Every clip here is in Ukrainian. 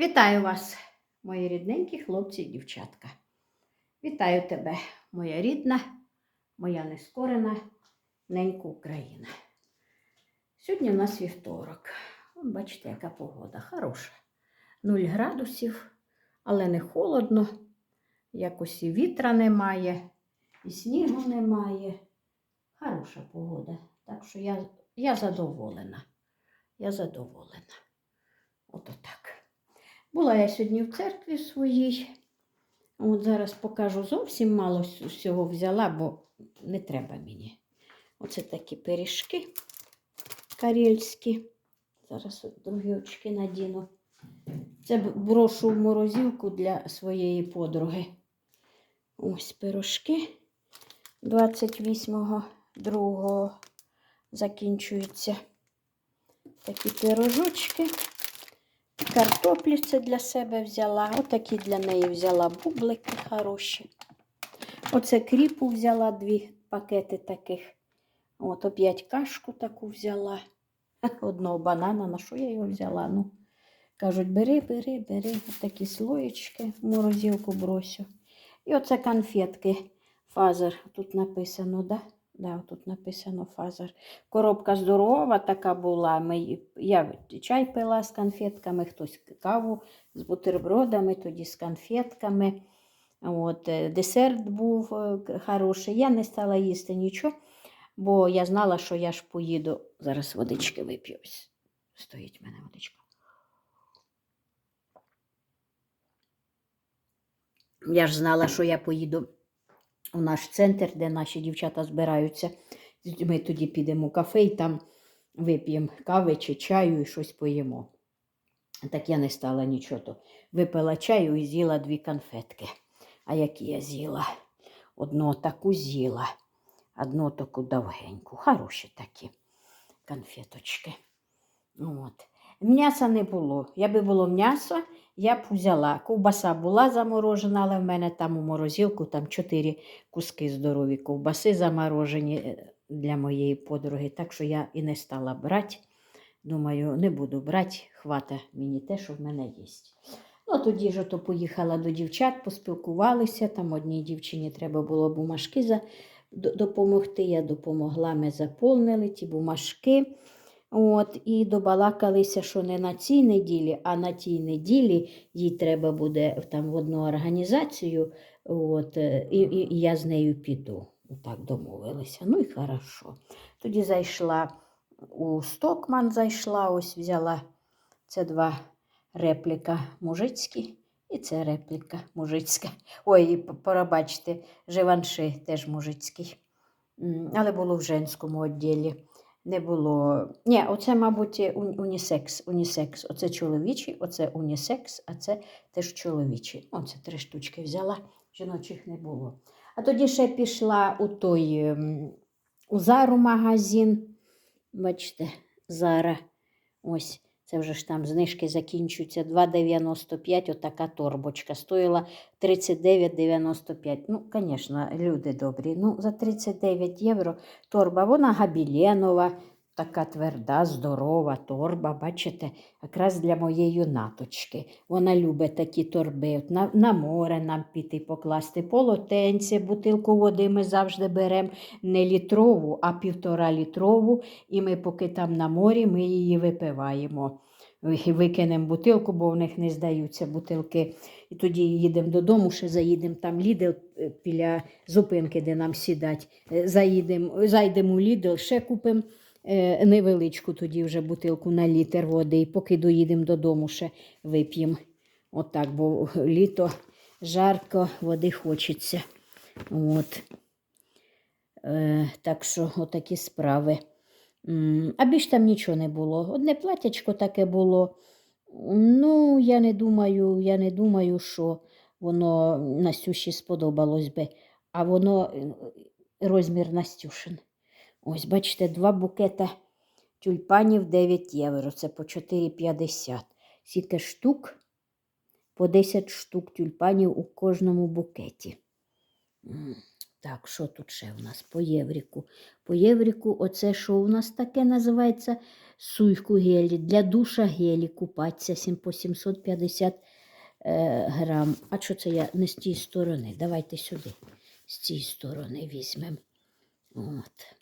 Вітаю вас, мої рідненькі хлопці і дівчатка. Вітаю тебе, моя рідна, моя нескорена ненька Україна. Сьогодні у нас вівторок. Бачите, яка погода хороша. 0 градусів, але не холодно. Якось і вітра немає, і снігу немає. Хороша погода. Так що я, я задоволена. Я задоволена. Ото так. Була я сьогодні в церкві своїй. От зараз покажу зовсім мало всього взяла, бо не треба мені. Оце такі пиріжки карельські. Зараз другі очки надіну. Це брошу в морозилку для своєї подруги. Ось пирожки 28.02 закінчуються. Такі пирожочки. Картоплі це для себе взяла. Отакі для неї взяла бублики хороші. Оце кріпу взяла дві пакети таких. От оп'ять кашку таку взяла. Одного банана, на що я його взяла? Ну, кажуть, бери, бери, бери. Отакі слоєчки морозилку бросю. І оце конфетки. Фазер. Тут написано, да? Да, тут написано фазер. Коробка здорова така була. Ми, я чай пила з конфетками, хтось каву з бутербродами, тоді з конфетками. От, е, десерт був е, хороший. Я не стала їсти нічого, бо я знала, що я ж поїду. Зараз водички вип'юсь. Стоїть в мене водичка. Я ж знала, що я поїду у наш центр, де наші дівчата збираються. Ми тоді підемо в кафе і там вип'ємо кави чи чаю і щось поїмо. Так я не стала нічого. Випила чаю і з'їла дві конфетки. А які я з'їла? Одну таку з'їла, одну таку довгеньку. Хороші такі конфеточки. От. М'яса не було. Якби було м'ясо, я б взяла. Ковбаса була заморожена, але в мене там у морозилку там чотири куски здорові ковбаси заморожені е, для моєї подруги. Так що я і не стала брати. Думаю, не буду брати, хвата мені те, що в мене є. Ну, тоді ж то поїхала до дівчат, поспілкувалися. Там одній дівчині треба було бумажки допомогти. Я допомогла, ми заповнили ті бумажки. От, і добалакалися, що не на цій неділі, а на тій неділі їй треба буде там в одну організацію, от, е, і, і, я з нею піду. Так домовилися. Ну і хорошо. Тоді зайшла у Стокман, зайшла, ось взяла це два репліка мужицькі, і це репліка мужицька. Ой, пробачте, живанши теж мужицький. Але було в женському відділі. Не було. Ні, оце, мабуть, унісекс. унісекс. Оце чоловічий, оце унісекс, а це теж чоловічий. Оце три штучки взяла, жіночих не було. А тоді ще пішла у той ем, у Зару магазин. Бачите, Зара. Ось. Це вже ж там знижки закінчуються 2,95, отака торбочка. Стоїла 39,95. Ну, звісно, люди добрі. Ну, за 39 євро торба. Вона габіленова, така тверда, здорова торба, бачите, якраз для моєї юнаточки. Вона любить такі торби. На, на море нам піти покласти полотенце, бутилку води ми завжди беремо не літрову, а півтора літрову. І ми, поки там на морі, ми її випиваємо. Викинемо бутилку, бо в них не здаються бутилки. І тоді їдемо додому, ще заїдемо там Лідл е, біля зупинки, де нам сідать. Е, Заїдемо, зайдемо у Лідл, ще купимо невеличку тоді вже бутилку на літр води. І поки доїдемо додому, ще вип'ємо. Отак, бо літо жарко, води хочеться. От. Е, так що отакі справи. А більш там нічого не було. Одне платячко таке було. Ну, я не думаю, я не думаю, що воно Настюші сподобалось би, а воно е, розмір Настюшин. Ось, бачите, два букета тюльпанів 9 євро. Це по 4,50. Скільки штук? По 10 штук тюльпанів у кожному букеті. Так, що тут ще в нас по євріку? По євріку, оце що у нас таке називається суйку гелі. Для душа гелі купатися по 750 е, грам. А що це я не з тієї сторони? Давайте сюди. З цієї сторони візьмемо. От.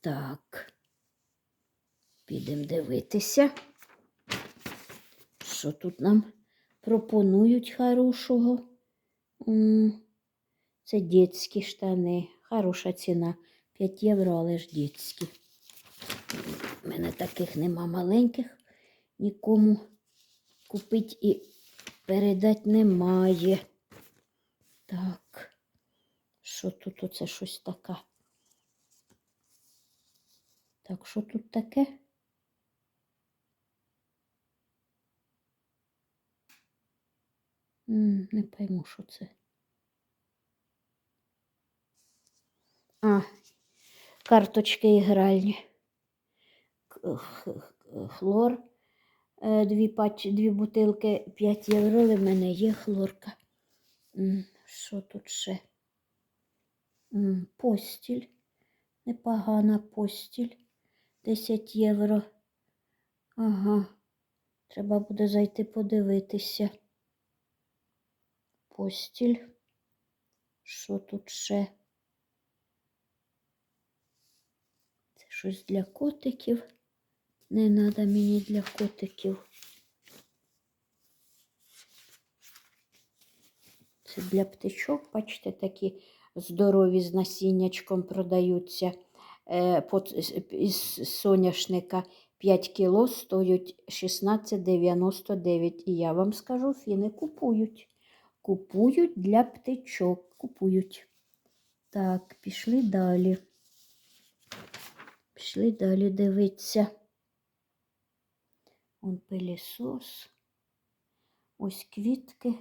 Так. Підемо дивитися. Що тут нам пропонують хорошого? Це дітські штани. Хороша ціна. 5 євро, але ж дітські. У мене таких нема маленьких. Нікому купити і передати немає. Так. Що тут оце щось таке? Так, що тут таке? Не пойму, що це. А, карточки ігральні. Хлор. е, Дві, пач... Дві бутилки 5 євро, але в мене є хлорка. Що тут ще? Постіль. Непогана постіль. 10 євро. Ага. Треба буде зайти подивитися. Постіль. Що тут ще? Це щось для котиків. Не треба мені для котиків. Це для птичок, бачите, такі здорові з насіннячком продаються. Е, із соняшника 5 кіло стоять 16,99. І я вам скажу, фіни купують. Купують для птичок. Купують. Так, пішли далі. Пішли далі дивитися. Он пилісос. Ось квітки.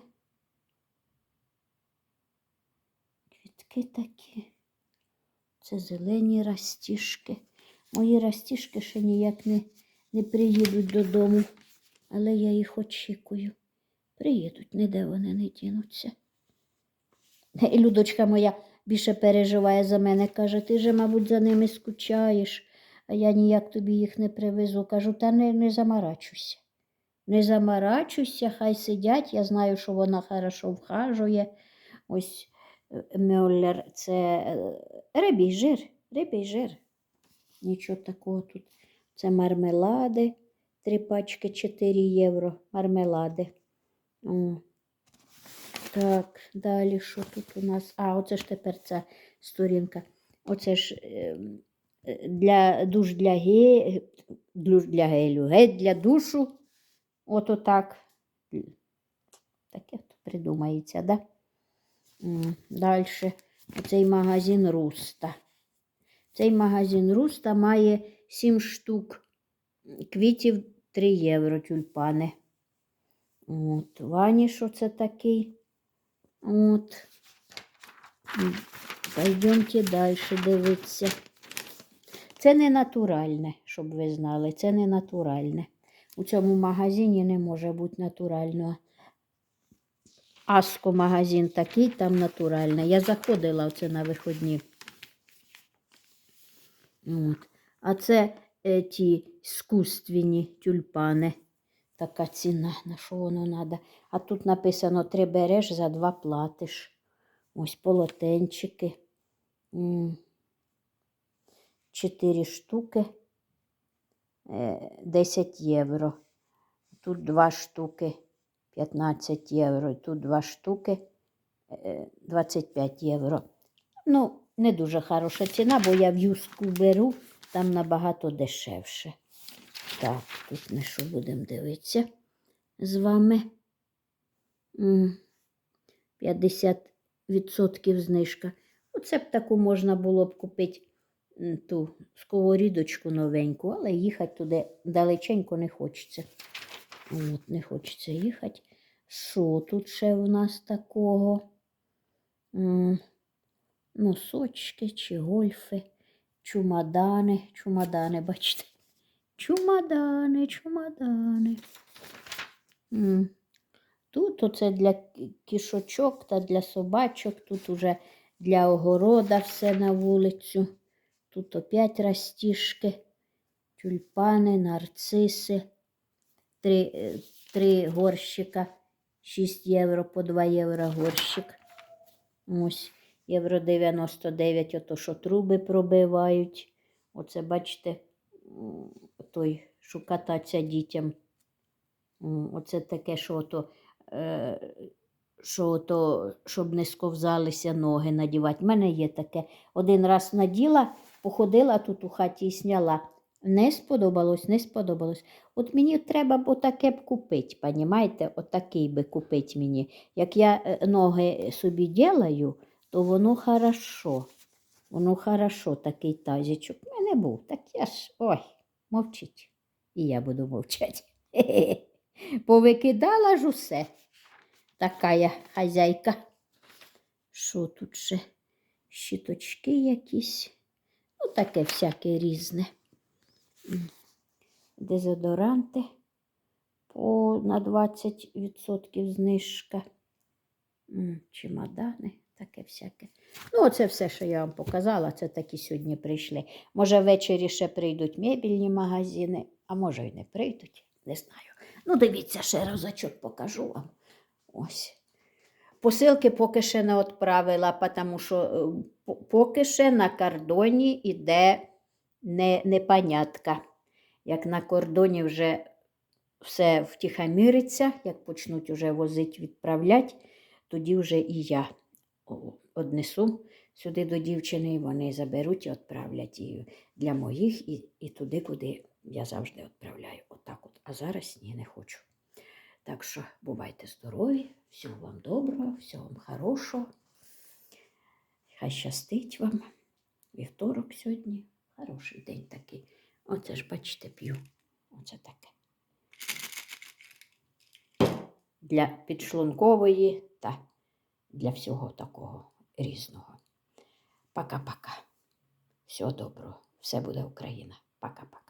Квітки такі. Це зелені растіжки. Мої растіжки ще ніяк не, не приїдуть додому, але я їх очікую. Приїдуть, ніде вони не дінуться. І Людочка моя більше переживає за мене, каже, ти же, мабуть, за ними скучаєш, а я ніяк тобі їх не привезу. Кажу, та не, не замарачуйся. Не замарачуйся, хай сидять. Я знаю, що вона хорошо вхажує. Ось Мюллер це е, рибій жир, рибій жир. Нічого такого тут. Це мармелади, три пачки 4 євро. Мармелади. О. Так, далі що тут у нас? А, оце ж тепер ця сторінка. Оце ж е, е, для душ для ге, для гелю, гель для душу. От отак. Таке придумається, да? Далі. Оцей магазин Руста. Цей магазин Руста має 7 штук квітів 3 євро тюльпани. От, ваніш оце такий. От. Пойдемте далі дивитися. Це не натуральне, щоб ви знали. Це не натуральне. У цьому магазині не може бути натурального. Аско магазин такий, там натуральне. Я заходила оце на виходні. От. А це е, ті скусственні тюльпани. Така ціна, на що воно треба. А тут написано три береш, за два платиш. Ось полотенчики. Чотири штуки. е, 10 євро. Тут два штуки 15 євро. І тут два штуки е, 25 євро. Ну, не дуже хороша ціна, бо я в юстку беру, там набагато дешевше. Так, тут ми що будемо дивитися з вами. 50% знижка. Оце б таку можна було б купити ту сковорідочку новеньку, але їхати туди далеченько не хочеться. От, не хочеться їхати. Що тут ще в нас такого? Носочки чи гольфи, чумадани, чумадани, бачите. Чумадани, чумадани. Тут оце для кішочок та для собачок, тут уже для огорода все на вулицю. Тут опять растішки, тюльпани, нарциси. Три, е, три горщика, 6 євро по 2 євро горщик. Ось, євро 99, ото що труби пробивають. Оце, бачите, той, що кататься дітям. Оце таке, що ото, е, що ото, щоб не сковзалися ноги надівати. У мене є таке. Один раз наділа, походила тут у хаті і сняла. Не сподобалось, не сподобалось. От мені треба б отаке б купити, понімаєте? Отакий би купити мені. Як я е, ноги собі ділаю, то воно хорошо. Воно хорошо, такий тазічок. У мене був, так я ж, ой, мовчить. І я буду мовчати. Повикидала ж усе. Така я хазяйка. Що тут ще? Щіточки якісь. Ну, таке всяке різне. Дезодоранти по, на 20% знижка. Чемодани, таке всяке. Ну, оце все, що я вам показала, це такі сьогодні прийшли. Може, ввечері ще прийдуть мебільні магазини, а може, й не прийдуть, не знаю. Ну, дивіться, ще разочок покажу вам. Ось. Посилки поки ще не відправила, тому що е, поки ще на кордоні йде не, непонятка. Як на кордоні вже все втихомириться, як почнуть вже возити, відправляти, тоді вже і я однесу сюди до дівчини, і вони заберуть і відправлять її для моїх і, і туди, куди я завжди відправляю. Отак от. А зараз ні, не хочу. Так що бувайте здорові, всього вам доброго, всього вам хорошого. Хай щастить вам. Вівторок сьогодні. Хороший день такий. Оце ж, бачите, п'ю. Оце таке. Для підшлункової та для всього такого різного. Пока-пока. Всього доброго. Все буде Україна. Пока-пока.